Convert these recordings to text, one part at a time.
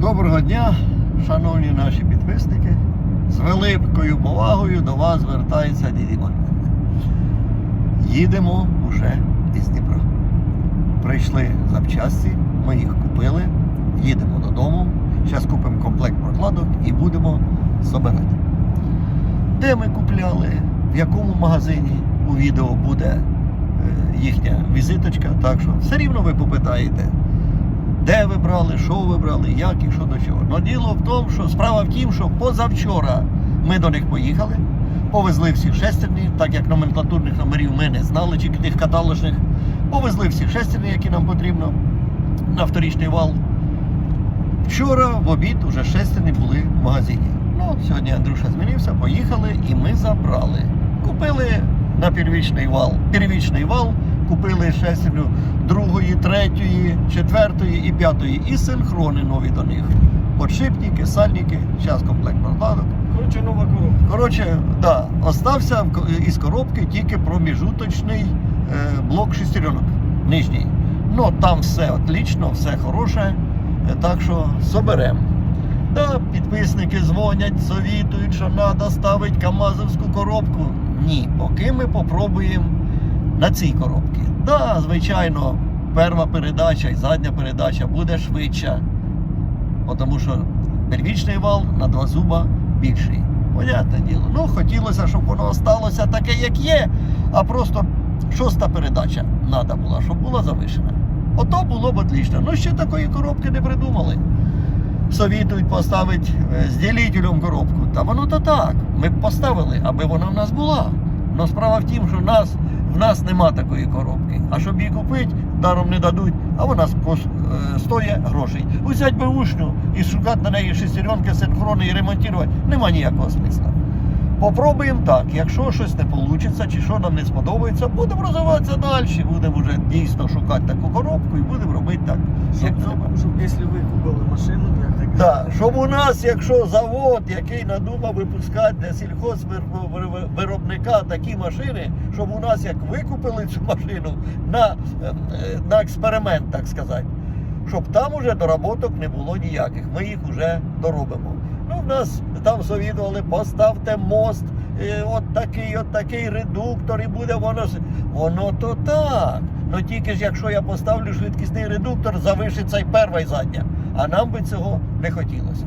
Доброго дня, шановні наші підписники. З великою повагою до вас звертається Дідімон. Їдемо уже із Дніпра. Прийшли запчасті, ми їх купили, їдемо додому. Зараз купимо комплект прокладок і будемо збирати. Де ми купляли, в якому магазині у відео буде е, їхня візиточка. Так що все рівно ви попитаєте, де ви брали, що ви брали, як і що до чого. Но діло в тому, що справа в тім, що позавчора ми до них поїхали, повезли всі шестерні, так як номенклатурних номерів ми не знали, чи тих каталожних. Повезли всі шестерні, які нам потрібно, на вторічний вал. Вчора в обід уже шестерні були в магазині. Ну, сьогодні Андрюша змінився, поїхали і ми забрали. Купили на первічний вал. Первічний вал купили шестерню другої, третьої, четвертої і п'ятої. І синхрони нові до них. Подшипники, сальники, зараз комплект прокладок. Короче, нова коробка. Коротше, да, остався із коробки тільки проміжуточний е, блок шестеренок, нижній. Ну там все отлично, все хороше. е, Так що соберемо. Да, підписники дзвонять, совітують, що треба ставити камазовську коробку. Ні, поки ми попробуємо на цій коробці. Да, звичайно, перша передача і задня передача буде швидша. Тому що первічний вал на два зуба більший. Понятне діло. Ну, хотілося, щоб воно осталося таке, як є, а просто шоста передача треба була, щоб була завишена. Ото було б отлично. Ну, ще такої коробки не придумали. Совітують поставити е, з ділителем коробку. Та воно то так. Ми б поставили, аби вона в нас була. Но справа в тім, що нас, в нас нема такої коробки. А щоб її купити, даром не дадуть, а вона е, стоїть грошей. Узять би ушню і шукати на неї шестеренки, синхрони і ремонтувати нема ніякого смисла. Попробуємо так. Якщо щось не вийде, чи що нам не сподобається, будемо розвиватися далі. Будемо вже дійсно шукати таку коробку і будемо робити так, як Щоб, треба. щоб, якщо ви купили машину, як так Так, щоб у нас, якщо завод, який надумав випускати для сільхозвиробника такі машини, щоб у нас як викупили цю машину на, е, на експеримент, так сказати, щоб там уже доработок не було ніяких. Ми їх вже доробимо. Ну, в нас там совідували, поставте мост, е, от такий, от такий редуктор, і буде воно. Воно то так. Ну тільки ж якщо я поставлю швидкісний редуктор, завишиться і перва, і задня. А нам би цього не хотілося.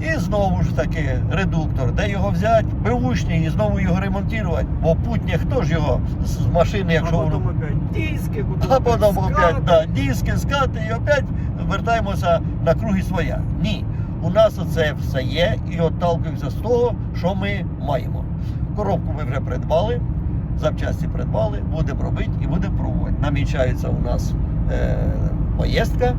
І знову ж таки редуктор, де його взяти, беушний і знову його ремонтувати. Бо путнє, хто ж його з машини, А якщо потім воно. опять диски, потім А потім опять да, диски, скати і опять вертаємося на круги своя. Ні. У нас оце все є і отталкуємося з того, що ми маємо. Коробку ми вже придбали, запчасті придбали, будемо робити і будемо пробувати. Намічається у нас е, поїздка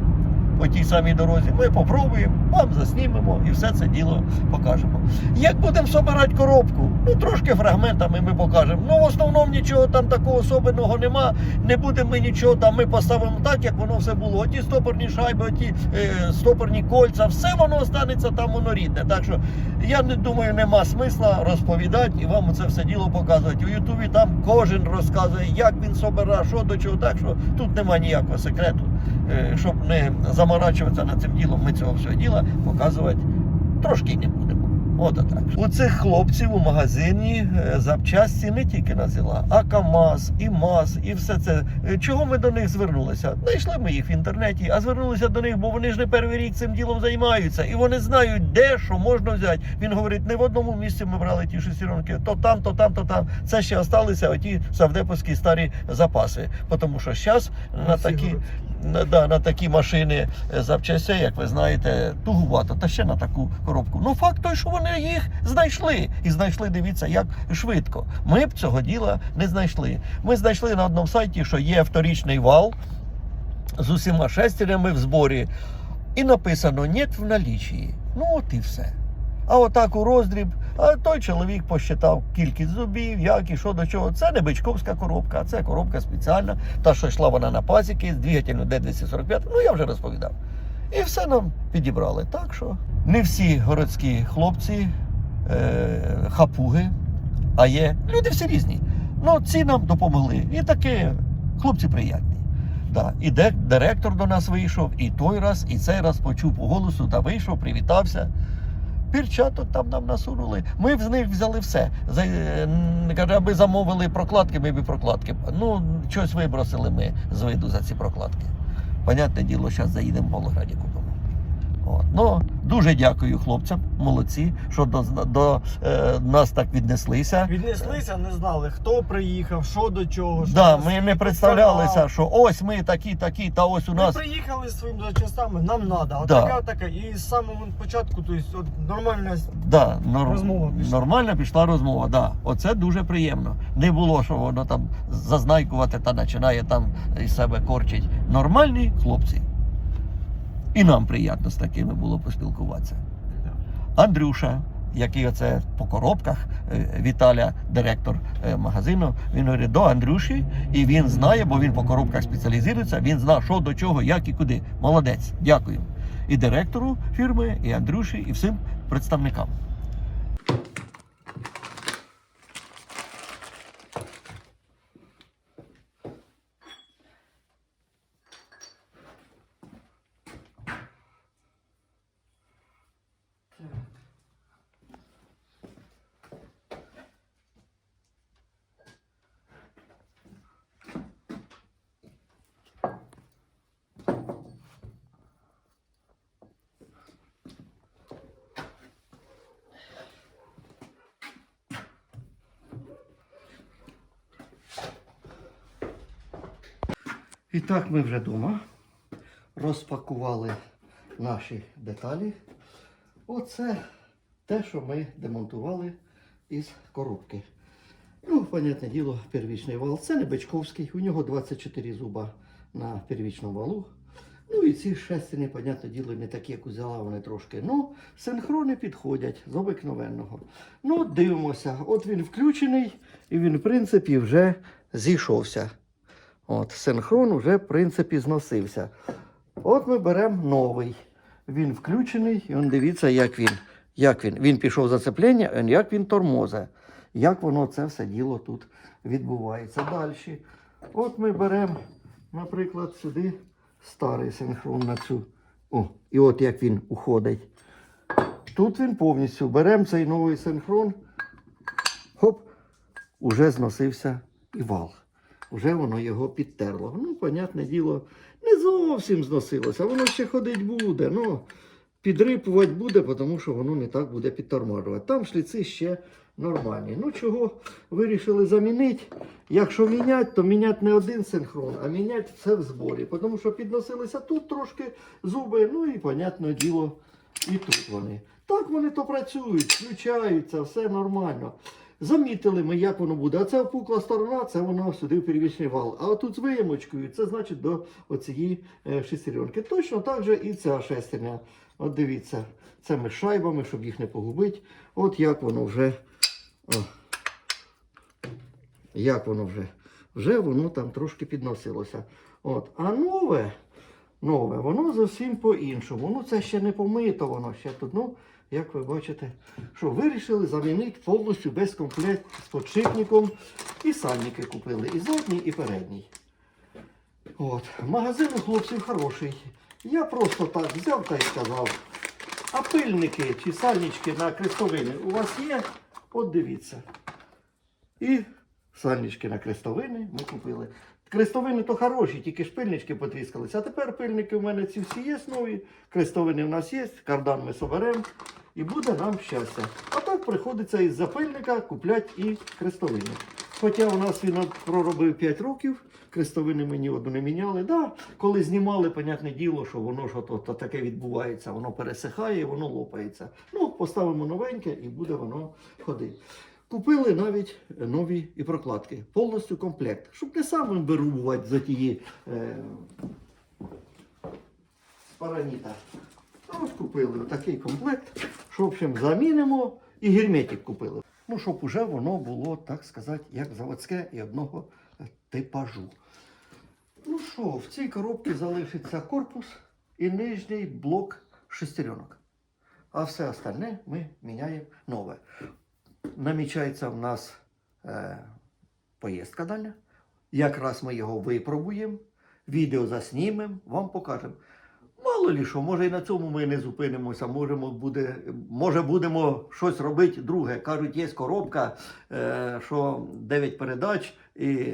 по тій самій дорозі. Ми попробуємо, вам заснімемо і все це діло покажемо. Як будемо собирати коробку? Ну трошки фрагментами ми покажемо. Ну в основному нічого там такого особливого нема. Не будемо ми нічого там. Ми поставимо так, як воно все було. Оті стопорні шайби, оті е, стопорні кольця, все воно останеться там воно рідне. Так що я не думаю, нема смисла розповідати і вам це все діло показувати. У Ютубі там кожен розказує, як він собира, що до чого. Так що тут нема ніякого секрету. Е, Щоб не заморачуватися над цим ділом, ми цього всього діла показувати трошки не будемо. От так. У цих хлопців у магазині е, запчасті не тільки на зіла, а КАМАЗ, і МАЗ, і все це. Е, Чого ми до них звернулися? Знайшли ми їх в інтернеті, а звернулися до них, бо вони ж не перший рік цим ділом займаються. І вони знають, де що можна взяти. Він говорить, не в одному місці ми брали ті шестеренки, то там, то там, то там. Це ще залишилися оті савдеповські старі запаси. Тому що зараз на такі. На, да, на такі машини е, запчастей, як ви знаєте, тугувато, та ще на таку коробку. Ну факт той, що вони їх знайшли. І знайшли, дивіться, як швидко. Ми б цього діла не знайшли. Ми знайшли на одному сайті, що є вторічний вал з усіма шестерями в зборі. І написано «нет в налічії. Ну от і все. А отак у роздріб, а той чоловік посчитав кількість зубів, як і що до чого. Це не бичковська коробка, а це коробка спеціальна. Та, що йшла вона на пасіки з двигателю Д245, ну я вже розповідав. І все нам підібрали. Так що не всі городські хлопці е, хапуги, а є люди всі різні. Ну, ці нам допомогли. І таке хлопці приятні. Да. І де, директор до нас вийшов, і той раз, і цей раз почув по голосу та вийшов, привітався. Перчаток там нам насунули. Ми з них взяли все. Е, аби замовили прокладки, ми б прокладки. Ну, щось вибросили ми з виду за ці прокладки. Понятне діло, зараз заїдемо в Павлограді купимо. От. Ну, дуже дякую хлопцям, молодці, що до, до е, нас так віднеслися. Віднеслися, не знали, хто приїхав, що до чого. що Да, ми не представлялися, що ось ми такі, такі, та ось у Ми нас. приїхали зі своїми запчастями, нам треба. Да. Отака, така. І з самого початку, тобто, от, нормальна Да, нор... Розмова пішла. Нормально пішла розмова, да. Оце дуже приємно. Не було, що воно там зазнайкувати та починає там із себе корчить. Нормальні хлопці. І нам приємно з такими було поспілкуватися. Андрюша, який оце по коробках, е, Віталя, директор е, магазину, він говорить до Андрюші, і він знає, бо він по коробках спеціалізується, він знає, що до чого, як і куди. Молодець, дякую. І директору фірми, і Андрюші, і всім представникам. І так ми вже вдома розпакували наші деталі. Оце те, що ми демонтували із коробки. Ну, понятне діло, первічний вал. Це не Бичковський, у нього 24 зуба на первічному валу. Ну і ці шестини, понятне діло, не такі, як взяла, вони трошки. Ну, синхрони підходять з обикновенного. Ну, дивимося, от він включений, і він, в принципі, вже зійшовся. От, синхрон вже, в принципі, зносився. От ми беремо новий. Він включений, і он дивіться, як він. Як він. Він пішов зацеплення, як він тормозе. Як воно це все діло тут відбувається. Далі. От ми беремо, наприклад, сюди старий синхрон на цю. О, і от як він уходить. Тут він повністю беремо цей новий синхрон. Хоп, уже зносився і вал. Вже воно його підтерло. Ну, понятне діло, не зовсім зносилося, воно ще ходить буде. Ну, підрипувати буде, тому що воно не так буде підтормажувати. Там шліци ще нормальні. Ну, чого вирішили замінити? Якщо міняти, то міняти не один синхрон, а міняти все в зборі. Тому що підносилися тут трошки зуби, ну і, понятне діло, і тут вони. Так вони то працюють, включаються, все нормально. Замітили ми, як воно буде. А це опукла сторона, це воно сюди в первічний вал. А тут з виємочкою, це значить до оцієї е, шестеренки. Точно так же і ця шестерня. От дивіться, це ми шайбами, щоб їх не погубити. От як воно вже. О, як воно вже. Вже воно там трошки підносилося. От. А нове, нове, воно зовсім по-іншому. Ну це ще не помито, воно ще тут. Ну, як ви бачите, що вирішили замінити повністю без комплект з подшипником. І сальники купили, і задній, і передній. От. Магазин у хлопців хороший. Я просто так взяв та й сказав. А пильники чи сальнички на крестовини у вас є? От дивіться. І сальнички на крестовини ми купили. Крестовини то хороші, тільки ж пильнички потріскалися. А тепер пильники у мене ці всі є нові. Крестовини в нас є, кардан ми соберемо і буде нам щастя. А так приходиться із запильника купляти і крестовини. Хоча у нас він проробив 5 років, крестовини мені одну не міняли. Да, коли знімали, понятне діло, що воно ж ото, то таке відбувається, воно пересихає, воно лопається. Ну, поставимо новеньке і буде воно ходити. Купили навіть нові і прокладки, повністю комплект, щоб не самим вирубувати за тії е, параніта. Ось купили такий комплект, що, в общем, замінимо і герметик купили. Ну, щоб уже воно було, так сказати, як заводське і одного е, типажу. Ну що, в цій коробці залишиться корпус і нижній блок шестеренок. А все остальне ми міняємо нове. Намічається в нас е, поїздка дальня. Якраз ми його випробуємо. відео заснімемо, вам покажемо. Мало лі що, може і на цьому ми не зупинимося, можемо буде, може будемо щось робити друге. Кажуть, є коробка, е, що 9 передач і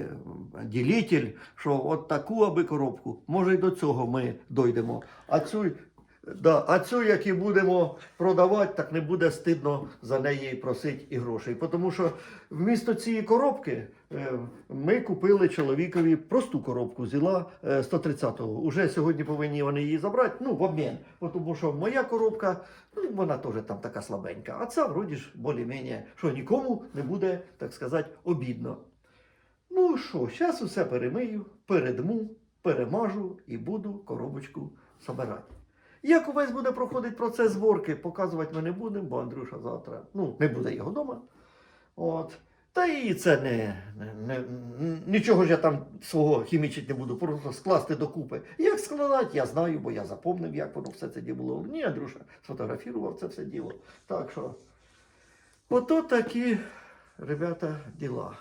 ділитель, що от таку аби коробку. Може і до цього ми дойдемо. А цю, да, а цю, як і будемо продавати, так не буде стидно за неї просити і грошей. Тому що вмісто цієї коробки е, ми купили чоловікові просту коробку зіла е, 130-го. Уже сьогодні повинні вони її забрати, ну, в обмін. Тому що моя коробка, ну, вона теж там така слабенька. А ця вроді ж більш-менш, що нікому не буде, так сказати, обідно. Ну що, зараз усе перемию, передму, перемажу і буду коробочку собирати. Як увесь буде проходити процес зборки, показувати ми не будемо, бо Андрюша завтра ну, не буде його вдома. От. Та і це не, не, не нічого ж я там свого хімічити не буду, просто скласти докупи. Як складати, я знаю, бо я запомнив, як воно все це діло було. Ні, Андрюша сфотографував це все діло. Так що, ото такі, ребята, діла.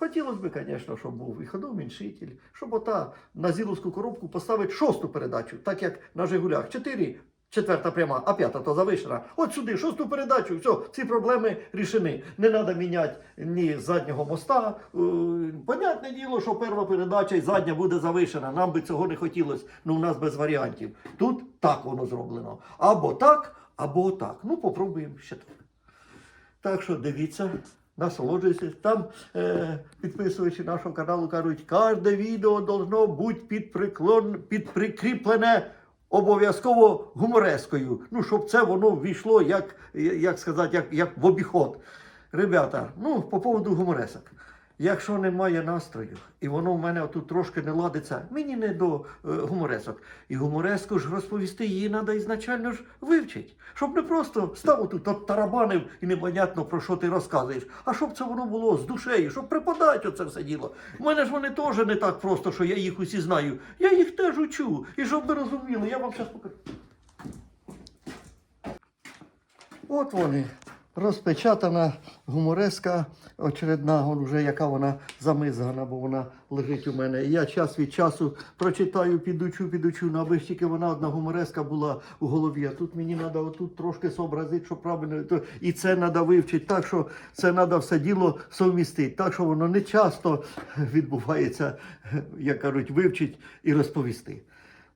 Хотілося б, звісно, щоб був і ходовміншитель, щоб ота на зіловську коробку поставити шосту передачу, так як на Жигулях. Чотири, четверта пряма, а п'ята то завишена. От сюди, шосту передачу, все, ці проблеми рішені. Не треба міняти ні заднього моста. Е, Понятне діло, що перша передача і задня буде завишена. Нам би цього не хотілося, ну у нас без варіантів. Тут так воно зроблено. Або так, або так. Ну, попробуємо ще так. Так що дивіться, насолоджуйтесь. Там е, підписувачі нашого каналу кажуть, кожне відео должно бути підприклон, підприкріплене обов'язково гуморескою. Ну, щоб це воно ввійшло, як, як сказати, як, як в обіход. Ребята, ну, по поводу гуморесок. Якщо немає настрою, і воно в мене отут трошки не ладиться, мені не до е, гуморесок. І гумореску ж розповісти її треба ізначально ж вивчити. Щоб не просто став тут от тарабанив і непонятно про що ти розказуєш, а щоб це воно було з душею, щоб припадати оце все діло. У мене ж вони теж не так просто, що я їх усі знаю. Я їх теж учу. І щоб ви розуміли, я вам зараз покажу. От вони. Розпечатана гумореска очередна, вже яка вона замизгана, бо вона лежить у мене. І я час від часу прочитаю, підучу, підучу, ну, аби ж тільки вона одна гумореска була у голові. А тут мені треба отут трошки сообразити, що правильно. І це треба вивчити так, що це треба все діло совмістити. Так, що воно не часто відбувається, як кажуть, вивчити і розповісти.